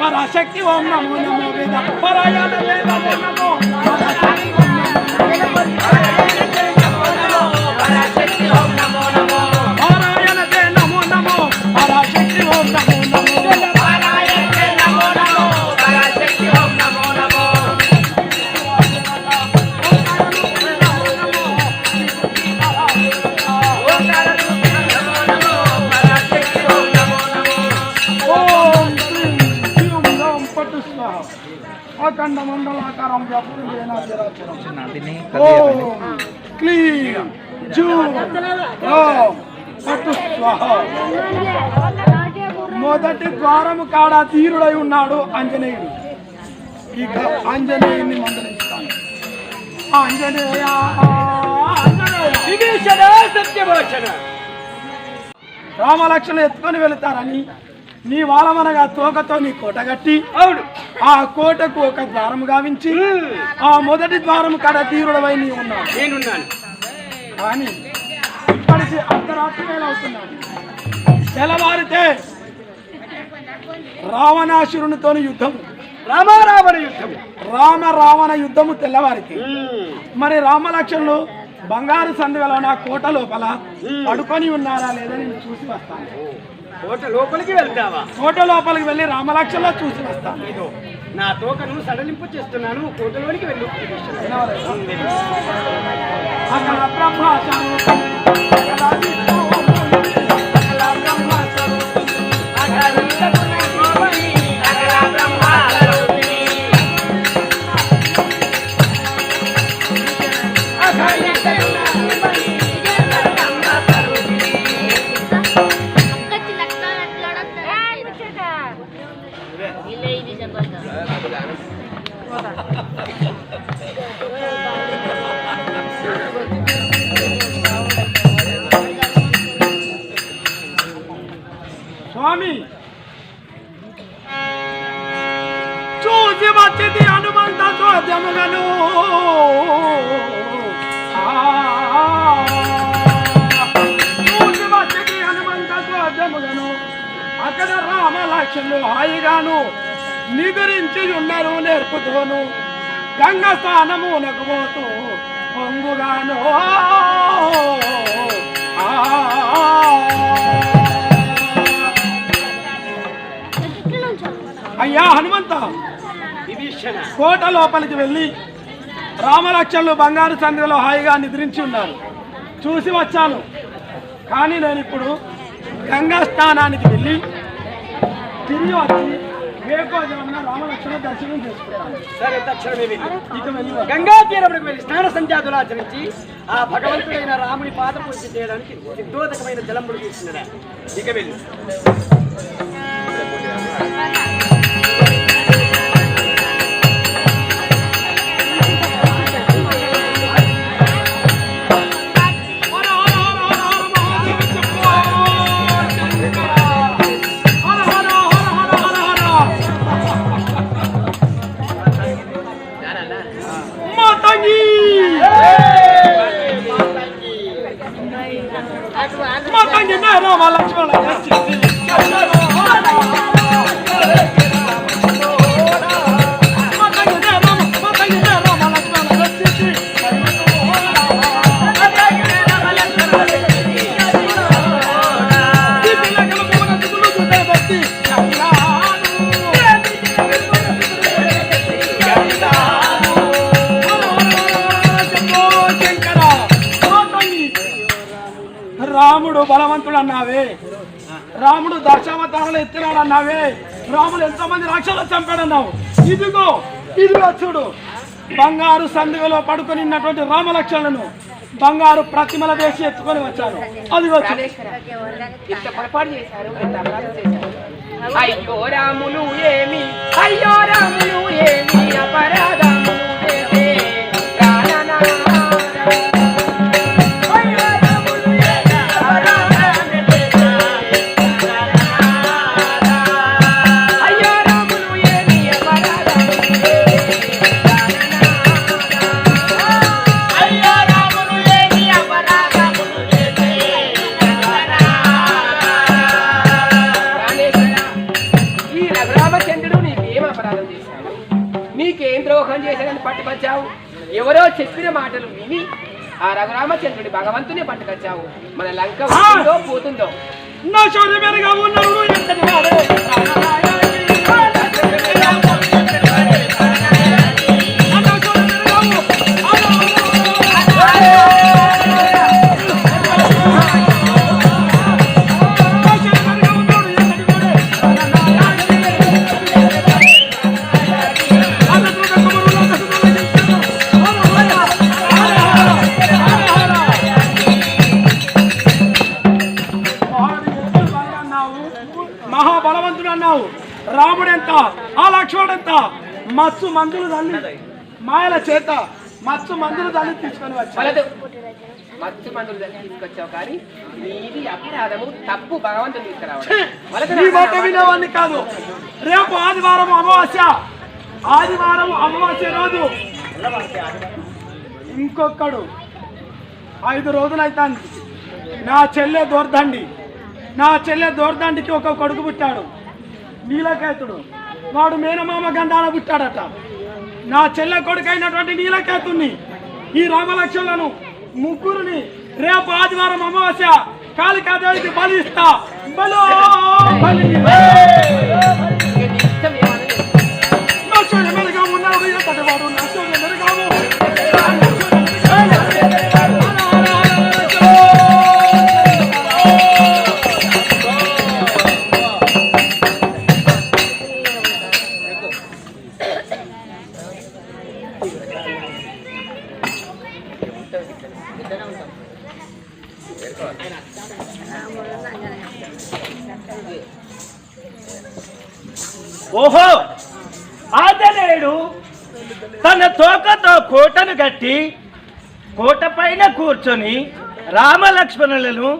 பராசக்தி ஓம் நமோ நமோ வேத பராயண வேத நமோ பராசக்தி ஓம் நமோ మండలాకారం వ్యాపురం జయనాథరాచరం ఓం క్లీం జూ రాం పటు స్వాహ. మొదటి ద్వారము కాడ ధీరుడై ఉన్నాడు ఆంజనేయుడు. ఇక ఆంజనేయుని మందలిస్తాను. ఆంజనేయ సత్యభూషణ. రామలక్ష్మణులు ఎత్తుకొని వెళతారని నీ వాళ్ళమనగా తోకతో నీ కోట కట్టి అవును. ఆ కోటకు ఒక ద్వారము గావించి ఆ మొదటి ద్వారము కడ తీరుడవై నీ ఉన్నావు. నేనున్నాను. కానీ ఇప్పటికి అర్ధరాత్రి వేళ అవుతున్నాడు తెల్లవారితే రావణాసురునితో యుద్ధం రామారావణ యుద్ధం రామ రావణ యుద్ధము తెల్లవారికి. మరి రామలక్ష్మణులు బంగారు సందువలో నా కోట లోపల పడుకొని ఉన్నారా లేదా నేను చూసి వస్తాను. కోట లోపలికి వెళ్తావా? కోట లోపలికి వెళ్ళి రామలక్ష్మణులో చూసి వస్తాను ఇదో నా తోకను సడలింపు చేస్తున్నాను కోటలోనికి వెళ్ళు. విభీషణ. అక్కడ బ్రహ్మాచారం రామ హాయిగాను నిగురించి ఉన్నారు నేర్పుతోను గంగ స్నానము పోతూ పొంగుగాను. అయ్యా హనుమంత కోట లోపలికి వెళ్ళి రామలక్ష్మణులు బంగారు సంధ్యలో హాయిగా నిద్రించి ఉన్నారు. చూసి వచ్చాను. కానీ నేను ఇప్పుడు గంగా స్నానానికి వెళ్ళి ఇక వెళ్ళి. గంగా తీరములకు వెళ్ళి స్నాన సంధ్యాదులు ఆచరించి ఆ భగవంతుడైన రాముని పాద పూజ చేయడానికి సిద్ధోదకమైన జలములు తీసుకున్నదా ఇక వెళ్ళి. రాముడు బలవంతుడు అన్నావే రాముడు దశావతారాలు ఎత్తినాడు అన్నావే రాముడు ఎంతో మంది రాక్షసులు చంపాడన్నావు? ఇదిగో ఇదిగో చూడు. బంగారు సందుగలో పడుకొని ఉన్నటువంటి రామలక్ష్మణులను బంగారు ప్రతిమల వేసి ఎత్తుకొని వచ్చాను. అదిగో అయ్యో రాములు ఏమి అయ్యో రాములు ఏమి అపరాధములు చేశాడని పట్టుకొచ్చావు? ఎవరో చెప్పిన మాటలు విని ఆ రఘురామచంద్రుడి భగవంతుని పట్టుకొచ్చావు. మన లంక పోతుందో? నా శౌర్య మెరుగా ఉన్నప్పుడు ఎంతటి మందులు తల్లి. మాయల చేత మత్సు మందులు తల్లి తీసుకొని వచ్చా వలదు మత్తు మందులు తీసుకొచ్చావు కానీ నీది అపరాధము తప్పు భగవంతుని తీసుకురావడం. వలదు నీ మాట వినేవాడిని కాదు. రేపు ఆదివారం అమావాస్య. ఆదివారం అమావాస్య రోజు. ఇంకొకడు. ఐదు రోజులు అవుతాంది నా చెల్లె దోర్దండి. నా చెల్లె దోర్దండికి ఒక కొడుకు పుట్టాడు. నీలకేతుడు. వాడు మేనమామ గంధాన పుట్టాడట. నా చెల్లె కొడుకు అయినటువంటి నీలకేతుని ఈ రామలక్ష్మణులను ముగ్గురిని రేపు ఆదివారం అమావాస్య కాళికాదేవికి బలిస్తా. బలో బలి. ఉన్నాడు కూర్చొని రామలక్ష్మణులను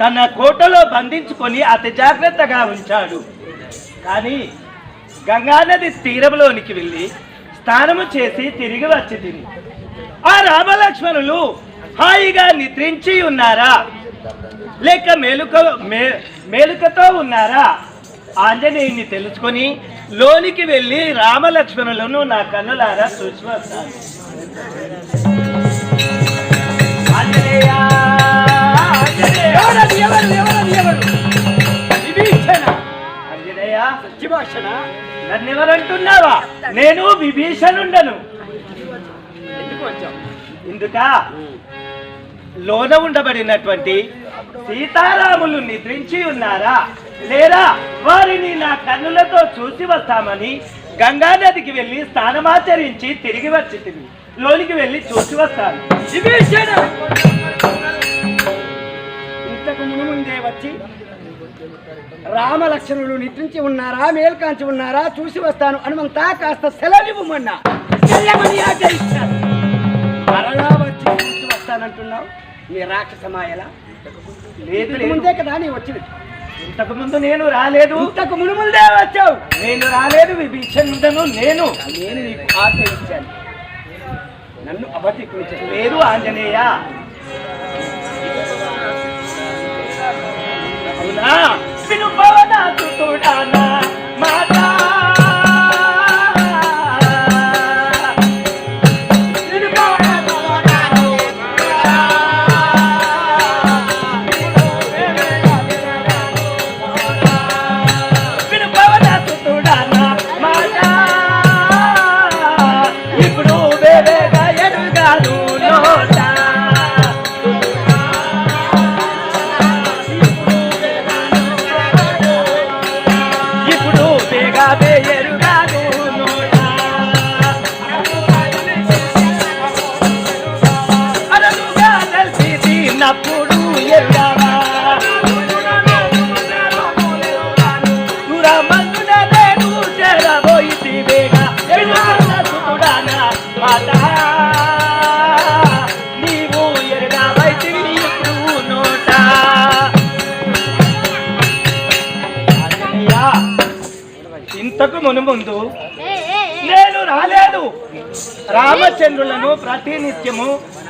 తన కోటలో బంధించుకొని అతి జాగ్రత్తగా ఉంచాడు. కానీ గంగానది తీరంలోనికి వెళ్ళి స్నానము చేసి తిరిగి వచ్చి తిని ఆ రామలక్ష్మణులు హాయిగా నిద్రించి ఉన్నారా? లేక మేలుక మే- మేలుకతో ఉన్నారా? ఆంజనేయుని తెలుసుకొని లోనికి వెళ్ళి రామలక్ష్మణులను నా కన్నులారా చూసి వస్తాను. నన్నెవరంటున్నావా? నేను విభీషణుండను. ఇందుక లోన ఉండబడినటువంటి సీతారాములు నిద్రించి ఉన్నారా? లేరా వారిని నా కన్నులతో చూసి వస్తామని గంగా నదికి వెళ్ళి స్నానమాచరించి తిరిగి వచ్చి లోనికి వెళ్ళి చూసి వస్తాను ఇంతకు మునుముందే వచ్చి రామలక్ష్మణులు నిద్రించి ఉన్నారా మేల్కాంచి ఉన్నారా చూసి వస్తాను. హనుమంతా కాస్త సెలవివ్వమన్నా. మరలా వచ్చి చూసి వస్తానంటున్నావు నీ రాక్షస మాయలా లేదు ముందే కదా నీ వచ్చింది ఇంతకు ముందు నేను రాలేదు. ఇంతకు మునుముందే వచ్చావు. నేను రాలేదు విభీషణుడను నేను. నేను నీకు ఆజ్ఞ ఇచ్చాను. నన్ను అబద్ధించాను లేదు ఆంజనేయ. అవునా? విను పవనాసుతుడానా రామచంద్రులను ప్రతినిత్యము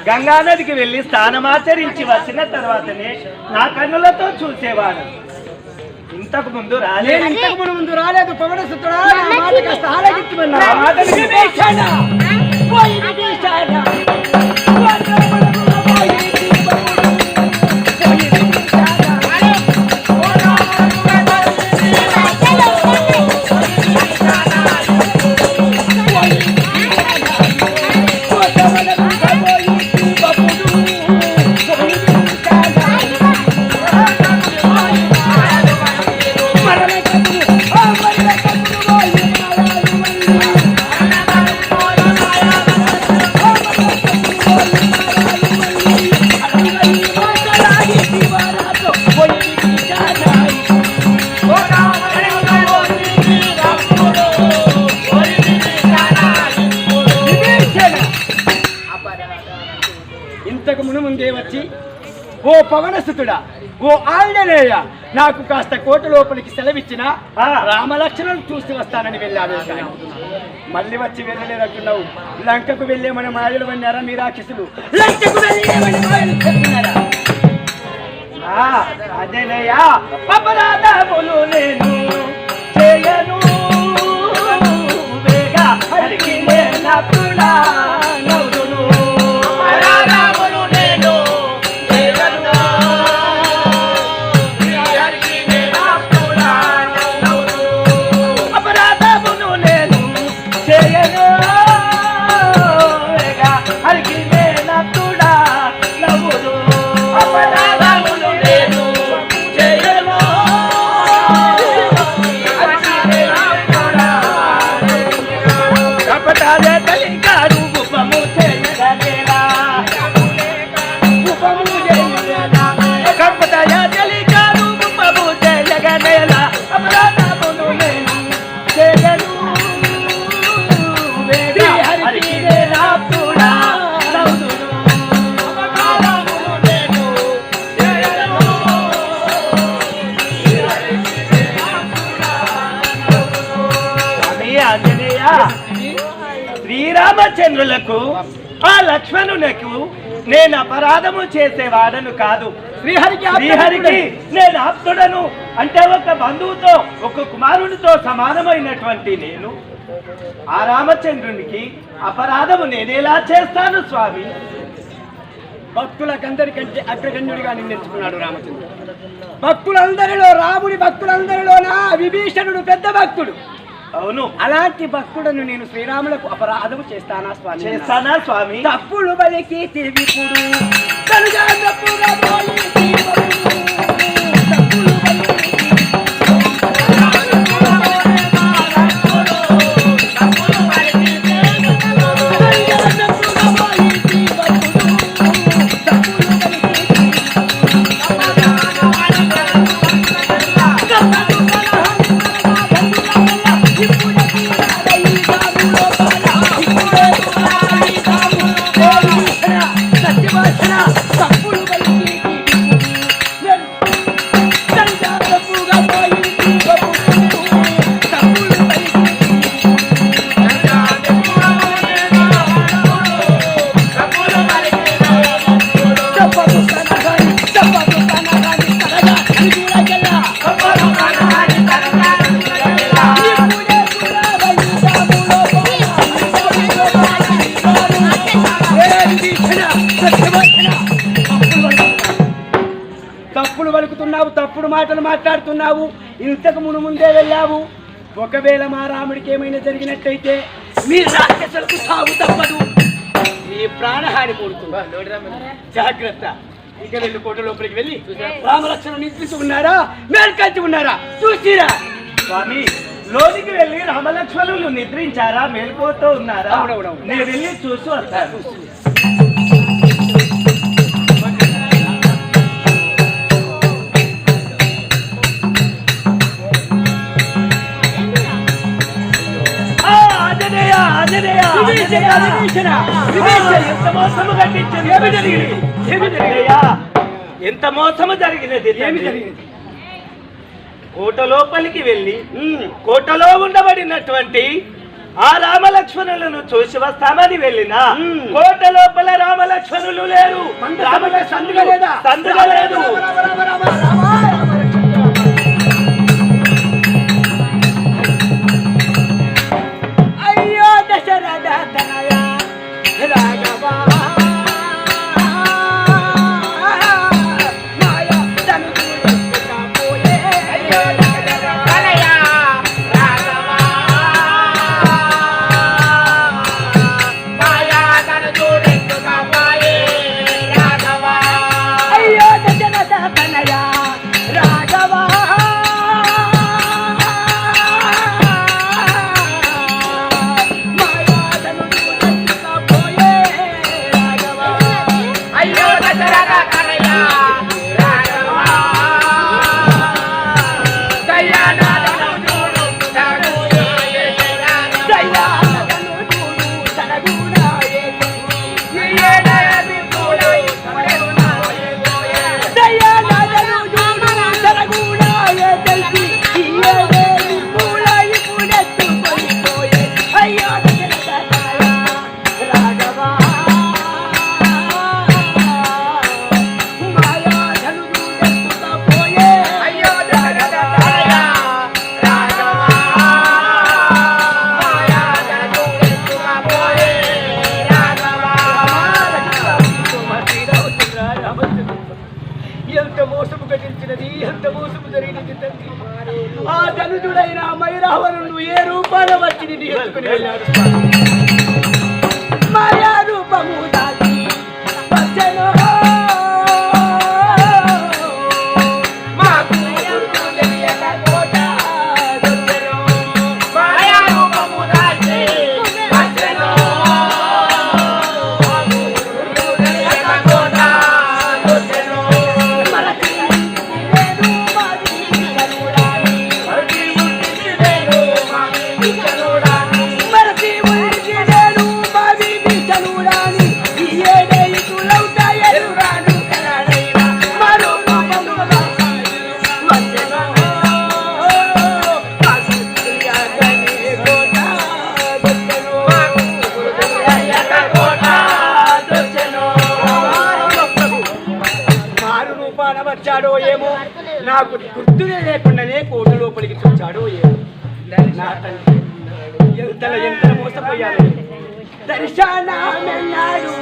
గంగానదికి వెళ్ళి స్నానమాచరించి వచ్చిన తర్వాతనే నా కన్నులతో చూసేవాడు. ఇంతకు ముందు రాలేదు. ఇంతకు ముందు ముందు రాలేదు. పవన సుతుడా నా ముందే వచ్చి ఓ పవనసుతుడా ఓ ఆంజనేయ నాకు కాస్త కోట లోపలికి సెలవిచ్చిన ఆ. రామలక్ష్మణులు చూసి వస్తానని వెళ్ళాను మళ్ళీ వచ్చి వెళ్ళలేదంటున్నావు. లంకకు వెళ్ళేమని మాయలు అన్నారా మీ రాక్షసులు లంకకు వెళ్ళేమని మాయలు చెప్తున్నారా ఆ, అదేనయ్యా అపరాధములు నేను చేయను. వేగా హరికి నేనప్పుడా నవ్వును అపరాధము చేసేవాడను కాదు. శ్రీహరికి శ్రీహరికి నేను ఆప్తుడను. అంటే ఒక బంధువుతో ఒక కుమారునితో సమానమైనటువంటి నేను. ఆ రామచంద్రునికి అపరాధము నేనేలా చేస్తాను స్వామి? భక్తులకందరికంటే అగ్రగణ్యుడిగా నిందించుకున్నాడు రామచంద్రుడు. భక్తులందరిలో రాముడి భక్తులందరిలోన విభీషణుడు పెద్ద భక్తుడు. అవును. అలాంటి భక్తుడను నేను శ్రీరాములకు అపరాధము చేస్తానా స్వామి? చేస్తానా స్వామి? తప్పులు బలికి తివిపుడు ఒకవేళ మా రాముడికి ఏమైనా జరిగినట్టయితే మీ రాక్షసులకు సాగు తప్పదు. మీ ప్రాణహాని కూడుతుంది జాగ్రత్త. ఇక వెళ్ళి కోట లోపలికి వెళ్ళి రామలక్ష్మణుడు నిద్రిస్తూ ఉన్నారా మేల్కంచి ఉన్నారా చూసిరా. స్వామి లోనికి వెళ్ళి రామలక్ష్మణులు నిద్రించారా? మేల్కోతూ ఉన్నారా. నేను వెళ్ళి చూసి వస్తాను. ఆంజనేయ, ఆంజనేయ, విభీషణ, ఆంజనేయ. విభీషణ, ఆ, విభీషణ. ఎంత మోసము కట్టించింది ఏమి జరిగింది? ఏమి జరిగింది? అయ్యా, ఎంత మోసము జరిగినది ఏమి. జరిగింది కోట లోపలికి వెళ్ళి కోటలో ఉండబడినటువంటి ఆ రామలక్ష్మణులను చూసి వస్తామని వెళ్ళిన. కోట లోపల రామలక్ష్మణులు లేరు సందుగా లేదా? సందుగా లేదు ఎత్తుకుని రూపాన వచ్చాడో ఏమో? నాకు గుర్తునే లేకుండానే కోటి లోపలికి చూచాడో ఏమో? నా తండ్రి ఎంతలో ఎంత మోసపోయాను? దర్శనమెన్నాడు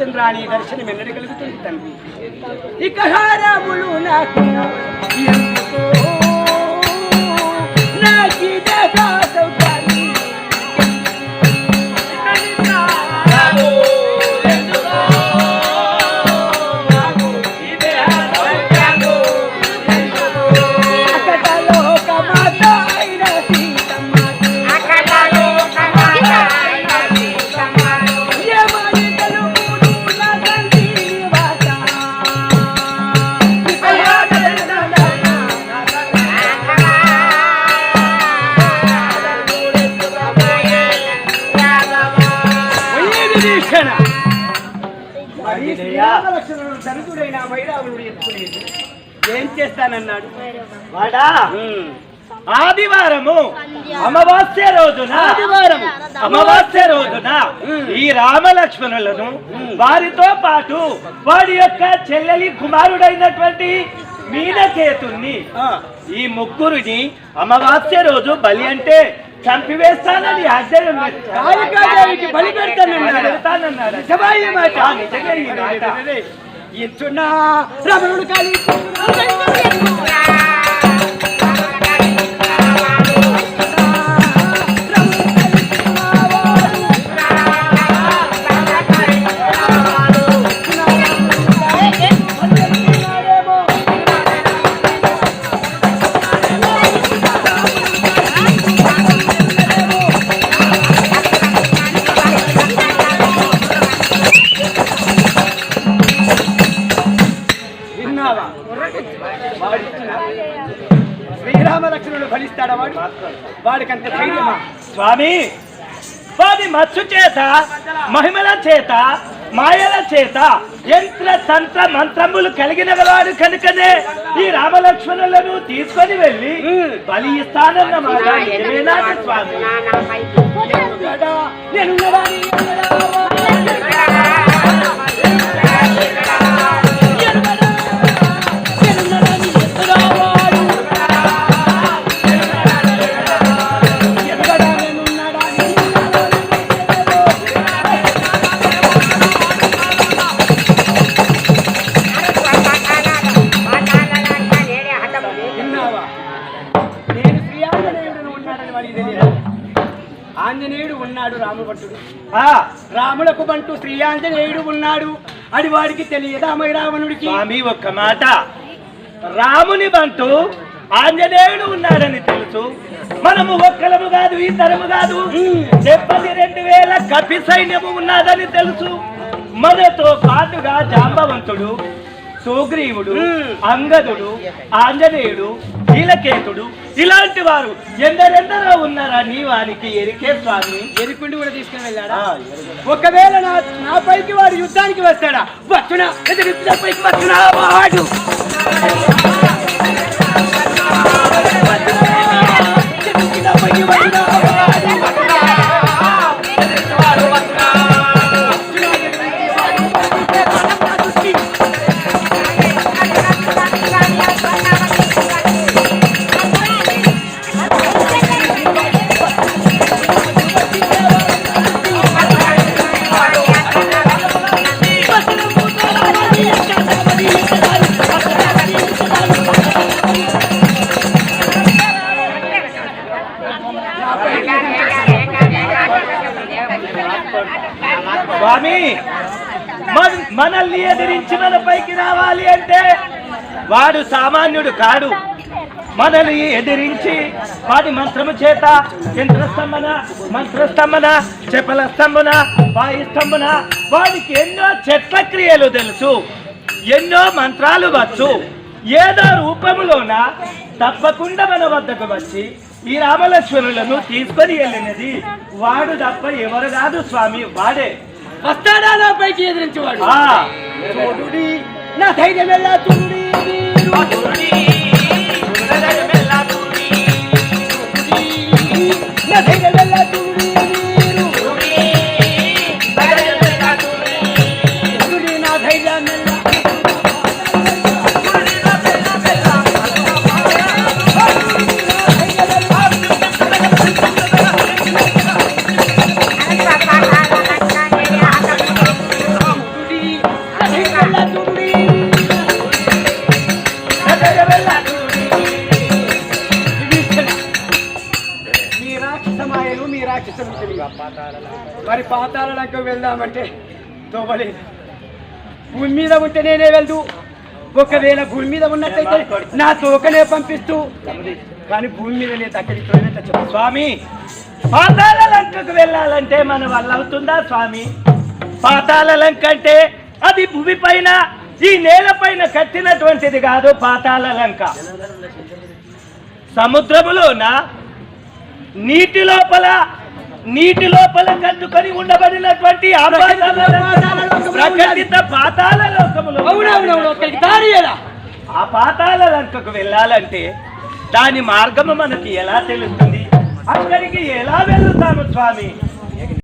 శ్రీరామచంద్రాని దర్శనం ఎన్నడి కలుగుతుంది తండ్రి ఇక హారములు నాకు వారితో పాటు వాడి యొక్క చెల్లెలి కుమారుడైనటువంటి మీనకేతుణ్ణి ఈ ముగ్గురిని అమావాస్య రోజు బలి అంటే చంపివేస్తానని ఆశ్చర్యం బలి పెడతానన్నాడు. ఇచ్చున్నా రమణుడు శ్రీరామ లక్ష్మణుడు ఫలిస్తాడా వాడు వాడికంత ధైర్యమా స్వామి వాడి మత్సు చేత మహిమల చేత మాయల చేత యంత్ర తంత్ర మంత్రములు కలిగిన వాడు కనుకనే ఈ రామలక్ష్మణులను తీసుకొని వెళ్ళి బలి ఇస్తానన్నమాట నిజమేనా స్వామి వాడికి తెలియదు ఆంజనేయుడు ఉన్నాడు రామభట్టుడు ఆ, రాములకు బంటు శ్రీ ఆంజనేయుడు ఉన్నాడు. అది వాడికి తెలియదా అమ్మాయి రావణుడికి? స్వామి ఒక్క మాట. రాముని బంటూ ఆంజనేయుడు ఉన్నాడని తెలుసు. మనము ఒక్కలము కాదు ఇద్దరము కాదు. చెప్పది రెండు వేల కపి సైన్యము ఉన్నదని తెలుసు. మనతో పాటుగా జాంబవంతుడు సుగ్రీవుడు అంగదుడు ఆంజనేయుడు నీలకేతుడు. ఇలాంటి వారు ఎందరెందరో ఉన్నారని వారికి ఎరికే స్వామి. ఎరుకుండి కూడా తీసుకుని వెళ్ళాడా. ఒకవేళ నా నా పైకి వాడు యుద్ధానికి వస్తాడా? వచ్చునా? పైకి వచ్చునా? వాడు. పైకి సామాన్యుడు కాడు. మనల్ని ఎదిరించి వాడి మంత్రము చేత యంత్రస్తంభన మంత్రస్తంభన చెప్పల స్తంభన వాయు స్తంభన వాడికి ఎన్నో చెట్ల క్రియలు తెలుసు ఎన్నో మంత్రాలు వచ్చు. ఏదో రూపములోన తప్పకుండా మన వద్దకు వచ్చి ఈ రామలక్ష్మణులను తీసుకొని వెళ్ళినది వాడు తప్ప ఎవరు కాదు స్వామి వాడే. వస్తాడా నా పైకి ఎదిరించేవాడు? ఆ చూడుడి నా ధైర్యం ఎలా చూడుడి నా నేను నీ రాక్షసులు మరి పాతాల లంక వెళ్దామంటే తోవలేదు. భూమి మీద ఉంటే నేనే వెళ్దు. ఒకవేళ భూమి మీద ఉన్నట్టయితే నా తోకనే పంపిస్తూ. కానీ భూమి మీద నేను అక్కడికి పోయినట్టు స్వామి పాతాల లంకకు వెళ్ళాలంటే మన వల్ల అవుతుందా స్వామి? పాతాల లంక అంటే అది భూమి పైన ఈ నేల పైన కట్టినటువంటిది కాదు పాతాల లంక సముద్రములోనా? నీటి లోపల నీటి లోపల కట్టుకొని ఉండబడినటువంటి ఆ ప్రకటిత లోకములో పాతాళ లంకకు వెళ్ళాలంటే దాని మార్గము మనకి ఎలా తెలుస్తుంది? అక్కడికి ఎలా వెళ్తాము స్వామి?